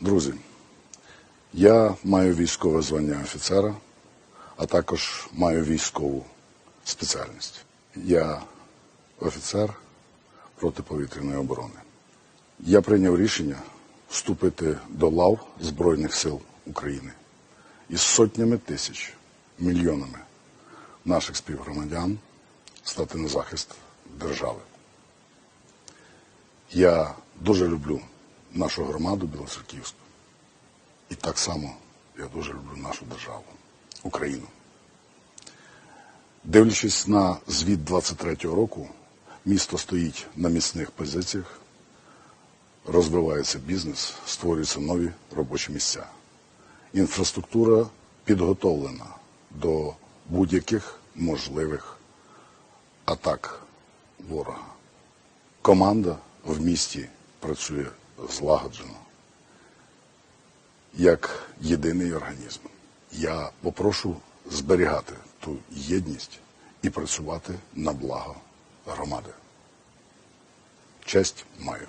Друзі, я маю військове звання офіцера, а також маю військову спеціальність. Я офіцер протиповітряної оборони. Я прийняв рішення вступити до лав Збройних сил України із сотнями тисяч, мільйонами наших співгромадян стати на захист держави. Я дуже люблю нашу громаду Білоцерківську. І так само я дуже люблю нашу державу, Україну. Дивлячись на звіт 23-го року, місто стоїть на міцних позиціях, розвивається бізнес, створюються нові робочі місця. Інфраструктура підготовлена до будь-яких можливих атак ворога. Команда в місті працює злагоджено, як єдиний організм. Я попрошу зберігати ту єдність і працювати на благо громади. Честь маю.